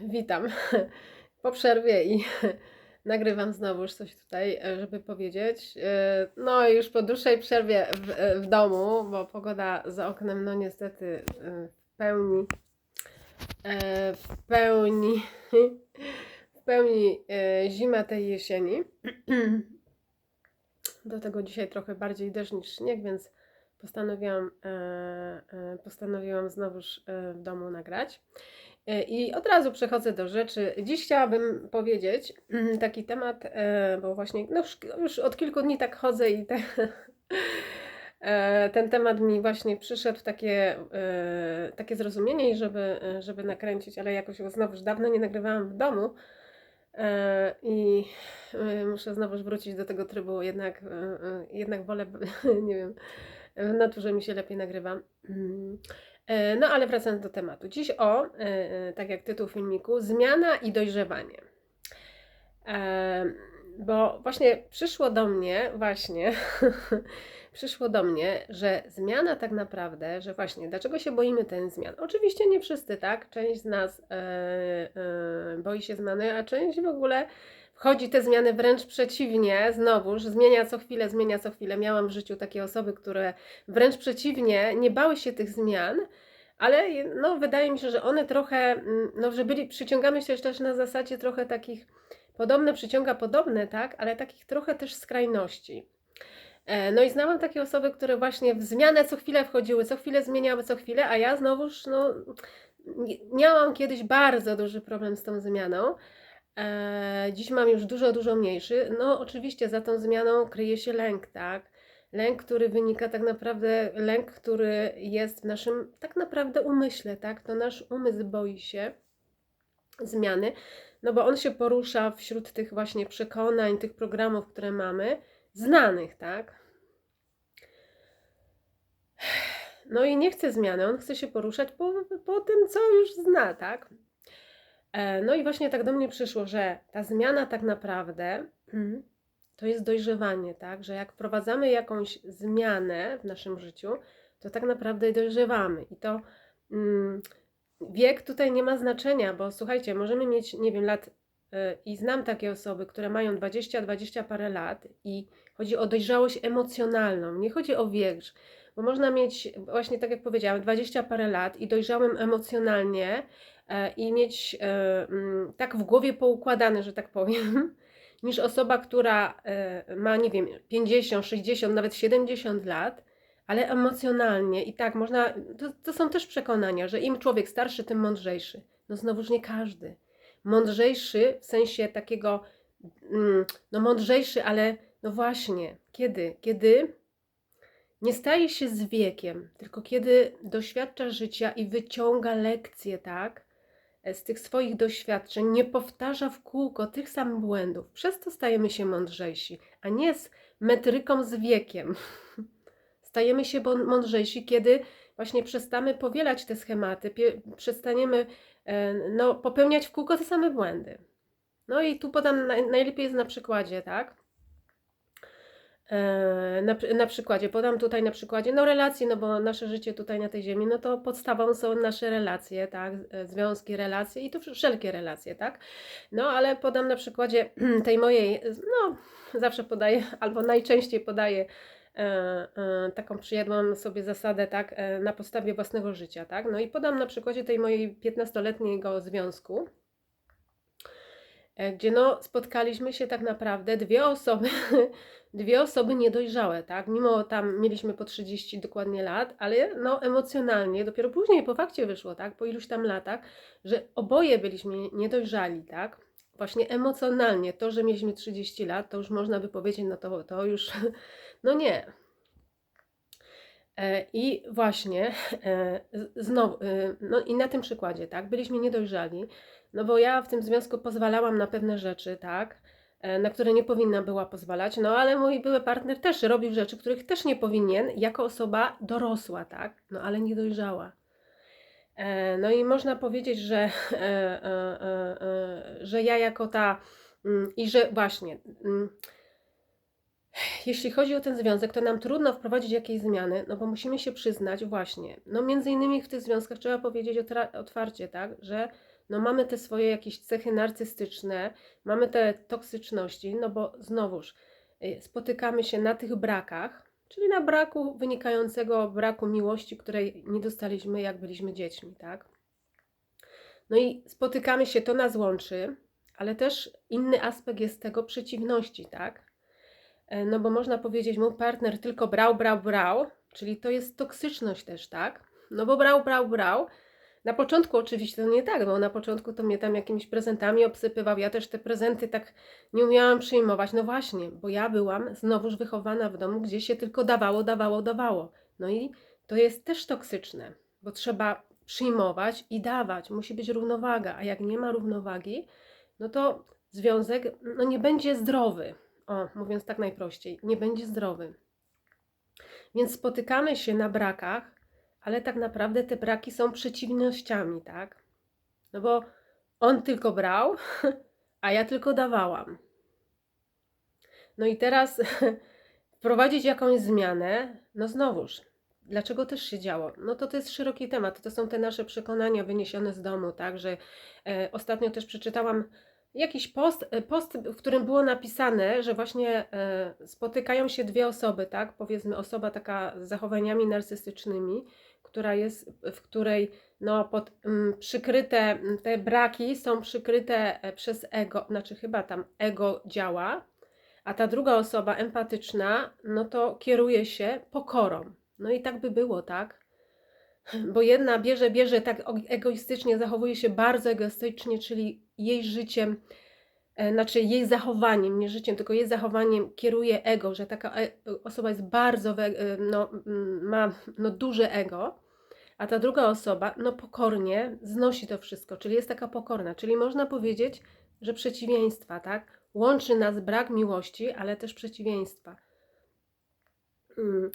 Witam po przerwie i nagrywam znowuż coś tutaj, e, żeby powiedzieć. E, No już po dłuższej przerwie w, e, w domu, bo pogoda za oknem, no niestety w pełni, w pełni, w pełni zima tej jesieni. Do tego dzisiaj trochę bardziej deszcz niż śnieg, więc postanowiłam, postanowiłam znowuż w domu nagrać. E, I od razu przechodzę do rzeczy. Dziś chciałabym powiedzieć mm, taki temat, e, bo właśnie no już, już od kilku dni tak chodzę i te, e, ten temat mi właśnie przyszedł takie, e, takie zrozumienie, żeby, żeby nakręcić, ale jakoś go znowuż dawno nie nagrywałam w domu. I muszę znowuż wrócić do tego trybu, jednak, jednak wolę, nie wiem, w naturze mi się lepiej nagrywa. E, No ale wracając do tematu. Dziś o, e, e, tak jak tytuł filmiku, zmiana i dojrzewanie. Bo właśnie przyszło do mnie, właśnie, przyszło do mnie, że zmiana tak naprawdę, że właśnie, dlaczego się boimy ten zmian? Oczywiście nie wszyscy, tak? Część z nas boi się zmiany, a część w ogóle wchodzi te zmiany wręcz przeciwnie, znowuż, zmienia co chwilę, zmienia co chwilę. Miałam w życiu takie osoby, które wręcz przeciwnie, nie bały się tych zmian, ale no, wydaje mi się, że one trochę, mm, no, że byli, przyciągamy się też na zasadzie trochę takich, podobne przyciąga podobne, tak, ale takich trochę też skrajności. E, No i znałam takie osoby, które właśnie w zmianę co chwilę wchodziły, co chwilę zmieniały co chwilę, a ja znowuż, no, miałam kiedyś bardzo duży problem z tą zmianą. E, dziś mam już dużo, dużo mniejszy. No, oczywiście za tą zmianą kryje się lęk, tak? Lęk, który wynika tak naprawdę, lęk, który jest w naszym tak naprawdę umyśle, tak? To nasz umysł boi się zmiany, no bo on się porusza wśród tych właśnie przekonań, tych programów, które mamy, znanych, tak? No i nie chce zmiany, on chce się poruszać po, po tym, co już zna, tak? E, No i właśnie tak do mnie przyszło, że ta zmiana tak naprawdę mm, to jest dojrzewanie, tak? Że jak wprowadzamy jakąś zmianę w naszym życiu, to tak naprawdę dojrzewamy. I to mm, wiek tutaj nie ma znaczenia, bo słuchajcie, możemy mieć, nie wiem, lat y, i znam takie osoby, które mają 20, 20 parę lat i chodzi o dojrzałość emocjonalną, nie chodzi o wiek, bo można mieć, właśnie tak jak powiedziałam, 20 parę lat i dojrzałym emocjonalnie i mieć e, mm, tak w głowie poukładane, że tak powiem, niż osoba, która e, ma, nie wiem, 50, 60, nawet 70 lat, ale emocjonalnie i tak można, to, to są też przekonania, że im człowiek starszy, tym mądrzejszy. No znowuż nie każdy. Mądrzejszy w sensie takiego, mm, no mądrzejszy, ale no właśnie, kiedy? Kiedy nie staje się z wiekiem, tylko kiedy doświadcza życia i wyciąga lekcje, tak? E, Z tych swoich doświadczeń, nie powtarza w kółko tych samych błędów. Przez to stajemy się mądrzejsi, a nie z metryką z wiekiem. Stajemy się mądrzejsi, kiedy właśnie przestamy powielać te schematy, przestaniemy e, no, popełniać w kółko te same błędy. No i tu podam naj, najlepiej jest na przykładzie, tak? E, Na, na przykładzie, podam tutaj na przykładzie, no relacji, no bo nasze życie tutaj na tej ziemi, no to podstawą są nasze relacje, tak, E, związki, relacje i to wsz- wszelkie relacje, tak, no ale podam na przykładzie tej mojej, no zawsze podaję, albo najczęściej podaję e, e, taką przyjadłam sobie zasadę, tak, e, na podstawie własnego życia, tak, no i podam na przykładzie tej mojej 15-letniego związku, gdzie no spotkaliśmy się tak naprawdę dwie osoby, dwie osoby niedojrzałe, tak? Mimo tam mieliśmy po 30 dokładnie lat, ale no emocjonalnie, dopiero później po fakcie wyszło, tak? Po iluś tam latach, że oboje byliśmy niedojrzali, tak? Właśnie emocjonalnie, to, że mieliśmy 30 lat, to już można by powiedzieć, no to, to już, no nie. E, I właśnie, e, znowu, e, no i na tym przykładzie, tak, byliśmy niedojrzali, no bo ja w tym związku pozwalałam na pewne rzeczy, tak, e, na które nie powinna była pozwalać, no ale mój były partner też robił rzeczy, których też nie powinien, jako osoba dorosła, tak, no ale niedojrzała. E, No i można powiedzieć, że, e, że ja jako ta, mm, i że właśnie, mm, jeśli chodzi o ten związek, to nam trudno wprowadzić jakieś zmiany, no bo musimy się przyznać właśnie, no między innymi w tych związkach trzeba powiedzieć otwarcie, tak, że no mamy te swoje jakieś cechy narcystyczne, mamy te toksyczności, no bo znowuż y, spotykamy się na tych brakach, czyli na braku wynikającego braku miłości, której nie dostaliśmy jak byliśmy dziećmi, tak? No i spotykamy się, to nas łączy, ale też inny aspekt jest tego przeciwności, tak? E, No bo można powiedzieć, mój partner tylko brał, brał, brał, czyli to jest toksyczność też, tak? No bo brał, brał, brał. Na początku oczywiście to nie tak, bo na początku to mnie tam jakimiś prezentami obsypywał. Ja też te prezenty tak nie umiałam przyjmować. No właśnie, bo ja byłam znowuż wychowana w domu, gdzie się tylko dawało, dawało, dawało. No i to jest też toksyczne, bo trzeba przyjmować i dawać. Musi być równowaga, a jak nie ma równowagi, no to związek no nie będzie zdrowy. O, mówiąc tak najprościej, nie będzie zdrowy. Więc spotykamy się na brakach, ale tak naprawdę te braki są przeciwnościami, tak? No bo on tylko brał, a ja tylko dawałam. No i teraz wprowadzić jakąś zmianę, no znowuż, dlaczego też się działo? No to to jest szeroki temat, to są te nasze przekonania wyniesione z domu, tak, że e, ostatnio też przeczytałam jakiś post, e, post, w którym było napisane, że właśnie e, spotykają się dwie osoby, tak, powiedzmy osoba taka z zachowaniami narcystycznymi, która jest, w której no, pod, mm, przykryte, te braki są przykryte e, przez ego, znaczy chyba tam ego działa, a ta druga osoba empatyczna, no to kieruje się pokorą. No i tak by było, tak? Bo jedna bierze, bierze tak egoistycznie, zachowuje się bardzo egoistycznie, czyli jej życiem, e, znaczy jej zachowaniem, nie życiem, tylko jej zachowaniem kieruje ego, że taka e- osoba jest bardzo, e, no, ma no, duże ego, a ta druga osoba, no pokornie znosi to wszystko, czyli jest taka pokorna, czyli można powiedzieć, że przeciwieństwa, tak? Łączy nas brak miłości, ale też przeciwieństwa. Mm.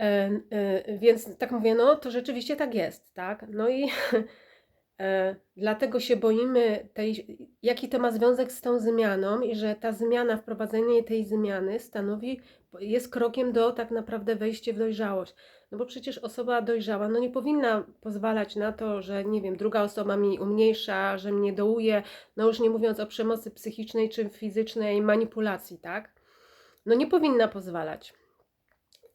E, Więc tak mówię, no to rzeczywiście tak jest, tak? No i e, dlatego się boimy tej, jaki to ma związek z tą zmianą i że ta zmiana, wprowadzenie tej zmiany stanowi, jest krokiem do tak naprawdę wejścia w dojrzałość. No bo przecież osoba dojrzała, no nie powinna pozwalać na to, że nie wiem, druga osoba mi umniejsza, że mnie dołuje, no już nie mówiąc o przemocy psychicznej czy fizycznej manipulacji, tak? No nie powinna pozwalać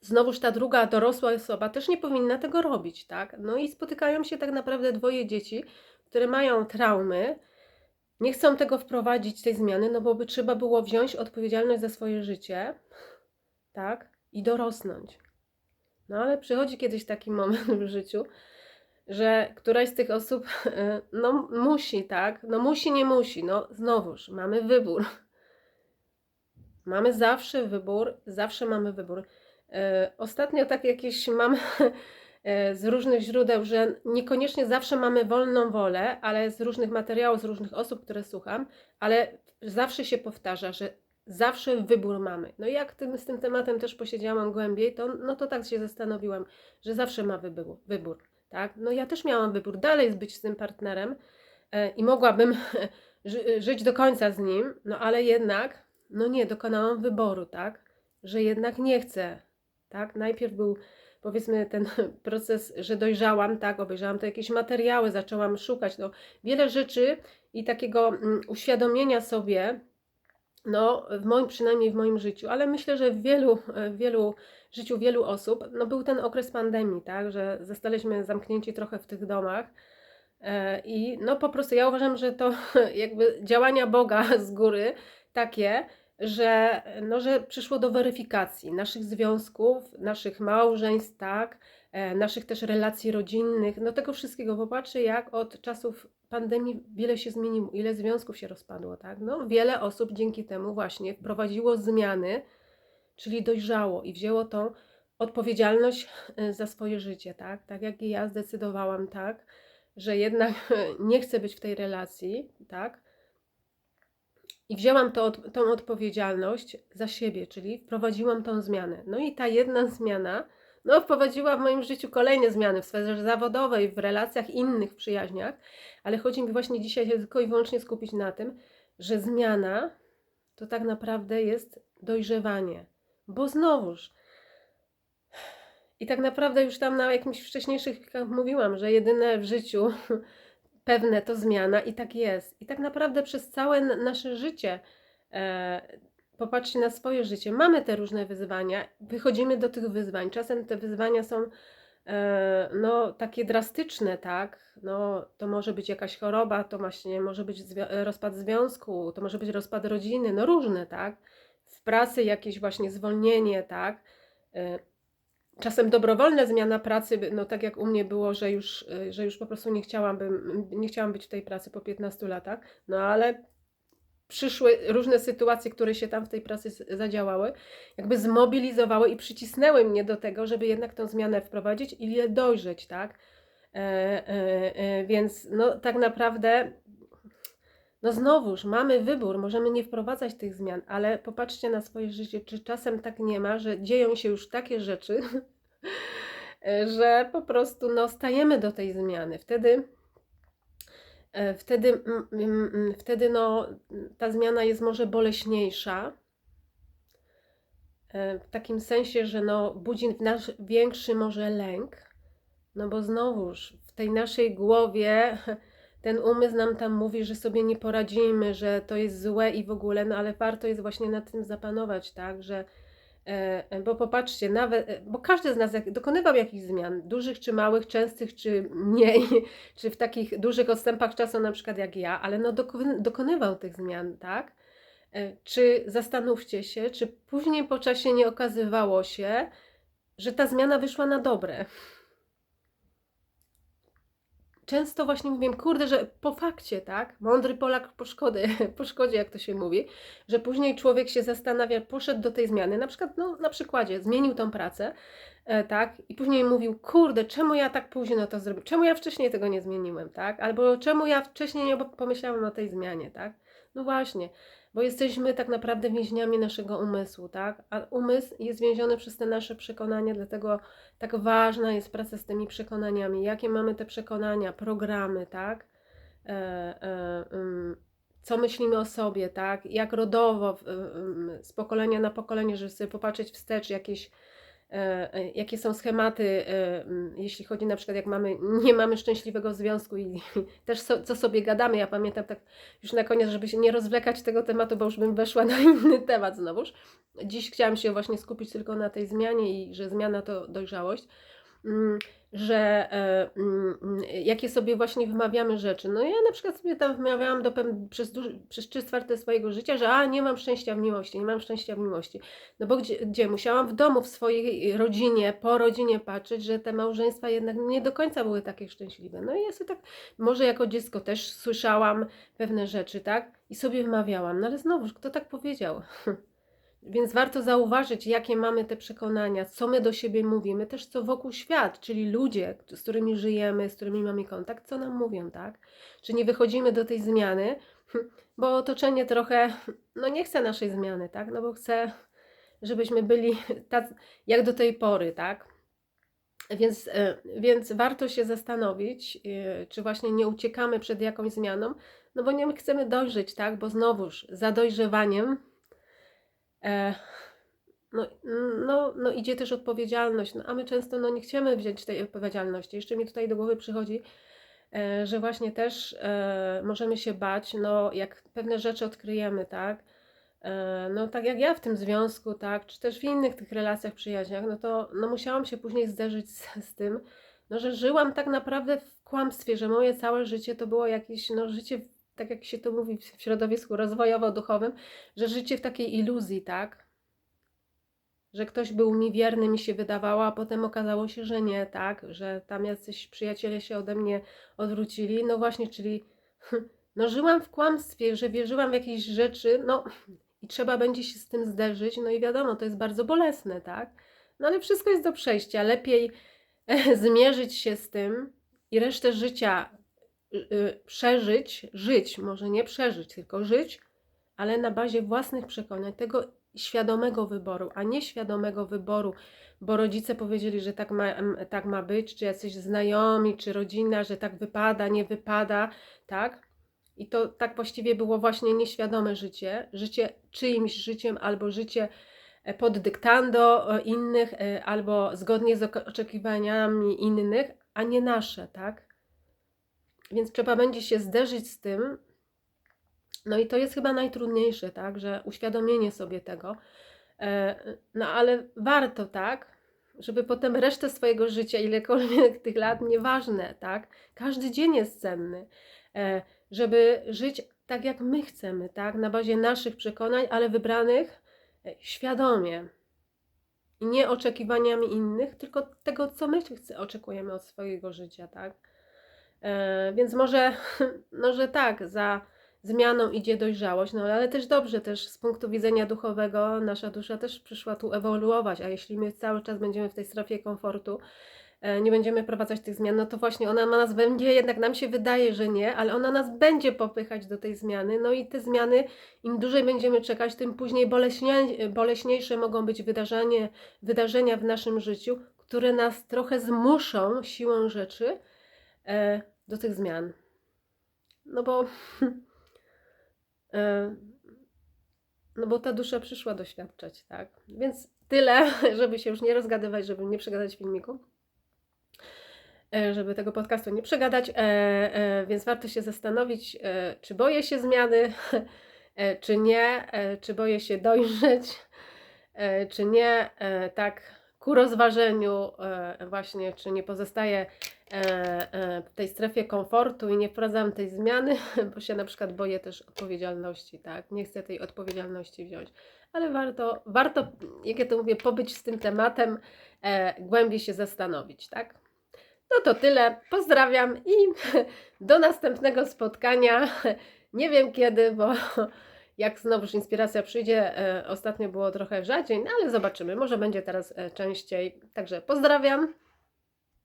znowuż ta druga dorosła osoba też nie powinna tego robić, tak? No i spotykają się tak naprawdę dwoje dzieci, które mają traumy, nie chcą tego wprowadzić, tej zmiany, no bo by trzeba było wziąć odpowiedzialność za swoje życie, tak? I dorosnąć. No ale przychodzi kiedyś taki moment w życiu, że któraś z tych osób, no musi, tak? No musi, nie musi, no znowuż mamy wybór. Mamy zawsze wybór, zawsze mamy wybór. E, Ostatnio tak jakieś mam e, z różnych źródeł, że niekoniecznie zawsze mamy wolną wolę, ale z różnych materiałów, z różnych osób, które słucham, ale zawsze się powtarza, że zawsze wybór mamy. No i jak tym, z tym tematem też posiedziałam głębiej, to, no to tak się zastanowiłam, że zawsze ma wybór, wybór, tak? No ja też miałam wybór, dalej być z tym partnerem e, i mogłabym ży, żyć do końca z nim, no ale jednak, no nie, dokonałam wyboru, tak? Że jednak nie chcę tak? Najpierw był powiedzmy ten proces, że dojrzałam, tak, obejrzałam to jakieś materiały, zaczęłam szukać, no, wiele rzeczy i takiego mm, uświadomienia sobie, no, w moim, przynajmniej w moim życiu, ale myślę, że w wielu, w wielu życiu wielu osób, no, był ten okres pandemii, tak, że zostaliśmy zamknięci trochę w tych domach, e, i no po prostu ja uważam, że to jakby działania Boga z góry takie, że, no, że przyszło do weryfikacji naszych związków, naszych małżeństw, tak, e, naszych też relacji rodzinnych, no tego wszystkiego. Popatrzcie, jak od czasów pandemii wiele się zmieniło, ile związków się rozpadło, tak? No, wiele osób dzięki temu właśnie wprowadziło zmiany, czyli dojrzało i wzięło tą odpowiedzialność e, za swoje życie, tak? Tak jak i ja zdecydowałam, tak, że jednak nie chcę być w tej relacji, tak? I wzięłam to, tą odpowiedzialność za siebie, czyli wprowadziłam tą zmianę. No i ta jedna zmiana, no wprowadziła w moim życiu kolejne zmiany w sferze zawodowej, w relacjach innych, w przyjaźniach, ale chodzi mi właśnie dzisiaj tylko i wyłącznie skupić na tym, że zmiana to tak naprawdę jest dojrzewanie. Bo znowuż, i tak naprawdę już tam na jakimś wcześniejszych mówiłam, że jedyne w życiu pewne to zmiana i tak jest. I tak naprawdę przez całe nasze życie, e, popatrzcie na swoje życie, mamy te różne wyzwania, wychodzimy do tych wyzwań. Czasem te wyzwania są e, no, takie drastyczne, tak? No, to może być jakaś choroba, to właśnie może być zwi- rozpad związku, to może być rozpad rodziny, no różne, tak? W pracy jakieś właśnie zwolnienie, tak? E, Czasem dobrowolna zmiana pracy, no tak jak u mnie było, że już, y, że już po prostu nie chciałabym, nie chciałam być w tej pracy po 15 latach, no ale przyszły różne sytuacje, które się tam w tej pracy zadziałały, jakby zmobilizowały i przycisnęły mnie do tego, żeby jednak tę zmianę wprowadzić i dojrzeć, tak? E, e, e, więc no tak naprawdę no znowuż, mamy wybór, możemy nie wprowadzać tych zmian, ale popatrzcie na swoje życie, czy czasem tak nie ma, że dzieją się już takie rzeczy, że po prostu no, stajemy do tej zmiany. Wtedy, e, wtedy, wtedy no, ta zmiana jest może boleśniejsza, e, w takim sensie, że no, budzi w nas większy może lęk, no bo znowuż w tej naszej głowie ten umysł nam tam mówi, że sobie nie poradzimy, że to jest złe i w ogóle, no ale warto jest właśnie nad tym zapanować, tak, że e, e, bo popatrzcie, nawet, e, bo każdy z nas dokonywał jakichś zmian, dużych czy małych, częstych czy mniej, czy w takich dużych odstępach czasu, na przykład jak ja, ale no doko- dokonywał tych zmian, tak? Czy zastanówcie się, czy później po czasie nie okazywało się, że ta zmiana wyszła na dobre? Często właśnie mówię, kurde, że po fakcie, tak? Mądry Polak po, szkody, po szkodzie, jak to się mówi, że później człowiek się zastanawia, poszedł do tej zmiany, na przykład, no na przykładzie, zmienił tą pracę, e, tak? I później mówił, kurde, czemu ja tak późno to zrobiłem? Czemu ja wcześniej tego nie zmieniłem, tak? Albo czemu ja wcześniej nie pomyślałem o tej zmianie, tak? No właśnie, bo jesteśmy tak naprawdę więźniami naszego umysłu, tak? A umysł jest więziony przez te nasze przekonania, dlatego tak ważna jest praca z tymi przekonaniami. Jakie mamy te przekonania, programy, tak? E, e, ym, co myślimy o sobie, tak? Jak rodowo, z pokolenia na pokolenie, żeby sobie popatrzeć wstecz, jakieś, jakie są schematy, e, jeśli chodzi na przykład, jak mamy, nie mamy szczęśliwego związku i też so, co sobie gadamy. Ja pamiętam tak już na koniec, żeby się nie rozwlekać tego tematu, bo już bym weszła na inny temat znowuż. Dziś chciałam się właśnie skupić tylko na tej zmianie i że zmiana to dojrzałość, że e, mm, mm, jakie sobie właśnie wymawiamy rzeczy. No ja na przykład sobie tam wymawiałam do pew- przez, duży, przez trzy czwarte swojego życia, że a nie mam szczęścia w miłości, nie mam szczęścia w miłości. No bo gdzie, gdzie? Musiałam w domu, w swojej rodzinie, po rodzinie patrzeć, że te małżeństwa jednak nie do końca były takie szczęśliwe. No i ja sobie tak, może jako dziecko też słyszałam pewne rzeczy, tak? I sobie wymawiałam. No ale znowuż, kto tak powiedział? Więc warto zauważyć, jakie mamy te przekonania, co my do siebie mówimy, też co wokół świat, czyli ludzie, z którymi żyjemy, z którymi mamy kontakt, co nam mówią, tak? Czy nie wychodzimy do tej zmiany, bo otoczenie trochę, no nie chce naszej zmiany, tak? No bo chce, żebyśmy byli tak jak do tej pory, tak? Więc, e, więc warto się zastanowić, e, czy właśnie nie uciekamy przed jakąś zmianą, no bo nie chcemy dojrzeć, tak? Bo znowuż za dojrzewaniem no, no, no idzie też odpowiedzialność, no, a my często no, nie chcemy wziąć tej odpowiedzialności. Jeszcze mi tutaj do głowy przychodzi, e, że właśnie też e, możemy się bać, no jak pewne rzeczy odkryjemy, tak? E, no tak jak ja w tym związku, tak, czy też w innych tych relacjach, przyjaźniach, no to no, musiałam się później zderzyć z, z tym, no, że żyłam tak naprawdę w kłamstwie, że moje całe życie to było jakieś no, życie, tak jak się to mówi w środowisku rozwojowo-duchowym, że życie w takiej iluzji, tak? Że ktoś był mi wierny, mi się wydawało, a potem okazało się, że nie, tak? Że tam jacyś przyjaciele się ode mnie odwrócili. No właśnie, czyli no żyłam w kłamstwie, że wierzyłam w jakieś rzeczy, no i trzeba będzie się z tym zderzyć, no i wiadomo, to jest bardzo bolesne, tak? No ale wszystko jest do przejścia. Lepiej zmierzyć się z tym i resztę życia przeżyć, żyć, może nie przeżyć, tylko żyć, ale na bazie własnych przekonań, tego świadomego wyboru, a nie świadomego wyboru, bo rodzice powiedzieli, że tak ma, tak ma być, czy jacyś znajomi, czy rodzina, że tak wypada, nie wypada, tak? I to tak właściwie było właśnie nieświadome życie, życie czyimś życiem albo życie e, pod dyktando e, innych e, albo zgodnie z oczekiwaniami innych, a nie nasze, tak? Więc trzeba będzie się zderzyć z tym. No i to jest chyba najtrudniejsze, tak? Że uświadomienie sobie tego. E, No ale warto, tak? Żeby potem resztę swojego życia, ilekolwiek tych lat, nieważne, tak? Każdy dzień jest cenny. E, Żeby żyć tak, jak my chcemy, tak? Na bazie naszych przekonań, ale wybranych e, świadomie. I nie oczekiwaniami innych, tylko tego, co my oczekujemy od swojego życia, tak? E, więc może, no, że tak, za zmianą idzie dojrzałość, no ale też dobrze, też z punktu widzenia duchowego nasza dusza też przyszła tu ewoluować, a jeśli my cały czas będziemy w tej strefie komfortu, e, nie będziemy wprowadzać tych zmian, no to właśnie ona ma nas będzie, jednak nam się wydaje, że nie, ale ona nas będzie popychać do tej zmiany, no i te zmiany, im dłużej będziemy czekać, tym później boleśnie, boleśniejsze mogą być wydarzenie, wydarzenia w naszym życiu, które nas trochę zmuszą siłą rzeczy e, do tych zmian. No bo e, no bo ta dusza przyszła doświadczać, tak? Więc tyle, żeby się już nie rozgadywać, żeby nie przegadać filmiku, e, żeby tego podcastu nie przegadać, e, więc warto się zastanowić, czy boję się zmiany, czy nie, czy boję się dojrzeć, czy nie, tak ku rozważeniu e, właśnie, czy nie pozostaję e, e, w tej strefie komfortu i nie wprowadzam tej zmiany, bo się na przykład boję też odpowiedzialności, tak? Nie chcę tej odpowiedzialności wziąć, ale warto, warto jak ja to mówię, pobyć z tym tematem, głębiej się zastanowić, tak? No to tyle. Pozdrawiam i do następnego spotkania. Nie wiem kiedy, bo jak znowuż inspiracja przyjdzie, e, ostatnio było trochę rzadziej, no ale zobaczymy. Może będzie teraz e, częściej. Także pozdrawiam